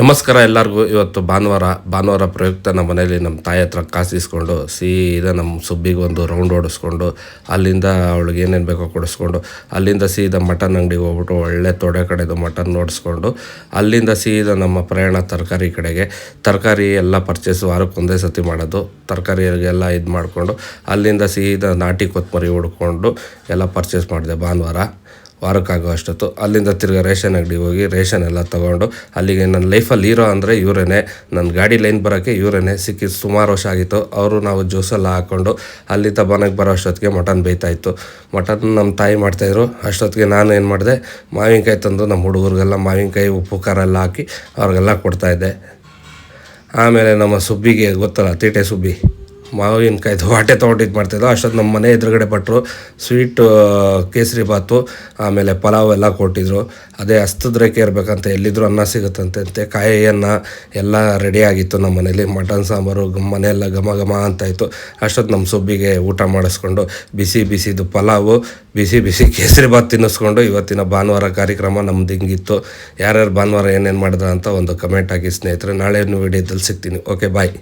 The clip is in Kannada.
ನಮಸ್ಕಾರ ಎಲ್ಲರಿಗೂ. ಇವತ್ತು ಭಾನುವಾರ ಭಾನುವಾರ ಪ್ರಯುಕ್ತ ನಮ್ಮ ಮನೇಲಿ ನಮ್ಮ ತಾಯಿ ಹತ್ರ ಕಾಸು ಇಸ್ಕೊಂಡು ಸೀದಾ ನಮ್ಮ ಸುಬ್ಬಿಗೆ ಒಂದು ರೌಂಡ್ ಓಡಿಸ್ಕೊಂಡು, ಅಲ್ಲಿಂದ ಅವಳಿಗೆ ಏನೇನು ಬೇಕೋ ಕೊಡಿಸ್ಕೊಂಡು, ಅಲ್ಲಿಂದ ಸೀದಾ ಮಟನ್ ಅಂಗಡಿಗೆ ಹೋಗ್ಬಿಟ್ಟು ಒಳ್ಳೆ ತೊಡೆ ಕಡೆದು ಮಟನ್ ನೋಡಿಸ್ಕೊಂಡು ಅಲ್ಲಿಂದ ಸೀದಾ ನಮ್ಮ ಪ್ರಯಾಣ ತರಕಾರಿ ಕಡೆಗೆ. ತರಕಾರಿ ಎಲ್ಲ ಪರ್ಚೇಸ್ ವಾರಕ್ಕೆ ಒಂದೇ ಸತಿ ಮಾಡೋದು. ತರಕಾರಿಗೆಲ್ಲ ಇದು ಮಾಡಿಕೊಂಡು, ಅಲ್ಲಿಂದ ಸೀದಾ ನಾಟಿ ಕೊತ್ತಂಬರಿ ಹುಡ್ಕೊಂಡು ಎಲ್ಲ ಪರ್ಚೇಸ್ ಮಾಡಿದೆ ಭಾನುವಾರ. ವಾರಕ್ಕಾಗೋ ಅಷ್ಟೊತ್ತು ಅಲ್ಲಿಂದ ತಿರ್ಗಾ ರೇಷನ್ ಅಂಗಡಿಗೆ ಹೋಗಿ ರೇಷನ್ ಎಲ್ಲ ತೊಗೊಂಡು ಅಲ್ಲಿಗೆ ನನ್ನ ಲೈಫಲ್ಲಿ ಹೀರೋ ಅಂದರೆ ಇವರೇನೆ. ನನ್ನ ಗಾಡಿ ಲೈನ್ ಬರೋಕ್ಕೆ ಇವರೇನೆ. ಸಿಕ್ಕಿ ಸುಮಾರು ವರ್ಷ ಆಗಿತ್ತು. ಅವರು ನಾವು ಜ್ಯೂಸೆಲ್ಲ ಹಾಕ್ಕೊಂಡು ಅಲ್ಲಿ ಮನೆಗೆ ಬರೋ ಅಷ್ಟೊತ್ತಿಗೆ ಮಟನ್ ಬೇಯ್ತಾಯಿತ್ತು. ಮಟನ್ ನಮ್ಮ ತಾಯಿ ಮಾಡ್ತಾಯಿದ್ರು. ಅಷ್ಟೊತ್ತಿಗೆ ನಾನು ಏನು ಮಾಡಿದೆ? ಮಾವಿನಕಾಯಿ ತಂದು ನಮ್ಮ ಹುಡುಗರಿಗೆಲ್ಲ ಮಾವಿನಕಾಯಿ, ಉಪ್ಪು, ಖಾರ ಎಲ್ಲ ಹಾಕಿ ಅವ್ರಿಗೆಲ್ಲ ಕೊಡ್ತಾಯಿದ್ದೆ. ಆಮೇಲೆ ನಮ್ಮ ಸುಬ್ಬಿಗೆ ಗೊತ್ತಲ್ಲ, ತೀಟೆ ಸುಬ್ಬಿ. ಮಾವಿನಕಾಯ್ದು ವಾಟೆ ಇದು ಮಾಡ್ತಿದ್ದೋ ಅಷ್ಟೊತ್ತು ನಮ್ಮ ಮನೆ ಎದುರುಗಡೆ ಭಟ್ರು ಸ್ವೀಟು, ಕೇಸರಿ ಬಾತು, ಆಮೇಲೆ ಪಲಾವ್ ಎಲ್ಲ ಕೊಟ್ಟಿದ್ರು. ಅದೇ ಅಸ್ತದ್ರಕ್ಕೆ ಇರಬೇಕಂತ ಎಲ್ಲಿದ್ರು ಅನ್ನ ಸಿಗುತ್ತಂತೆ. ಕಾಯಿ ಅನ್ನ ಎಲ್ಲ ರೆಡಿ ಆಗಿತ್ತು ನಮ್ಮ ಮನೇಲಿ. ಮಟನ್, ಸಾಂಬಾರು ಮನೆಯೆಲ್ಲ ಘಮ ಘಮ ಅಂತ ಇತ್ತು ಅಷ್ಟೊತ್ತು ನಮ್ಮ ಸುಬ್ಬಿಗೆ ಊಟ ಮಾಡಿಸ್ಕೊಂಡು ಬಿಸಿ ಬಿಸಿದು ಪಲಾವು, ಬಿಸಿ ಬಿಸಿ ಕೇಸರಿ ಬಾತ್ ತಿನ್ನಿಸ್ಕೊಂಡು ಇವತ್ತಿನ ಭಾನುವಾರ ಕಾರ್ಯಕ್ರಮ ನಮ್ದು ಹಿಂಗಿತ್ತು. ಯಾರ್ಯಾರು ಭಾನುವಾರ ಏನೇನು ಮಾಡಿದ್ರ ಅಂತ ಒಂದು ಕಮೆಂಟ್ ಹಾಕಿ ಸ್ನೇಹಿತರೆ ನಾಳೆ ವಿಡಿಯೋದಲ್ಲಿ ಸಿಗ್ತೀನಿ. Okay bye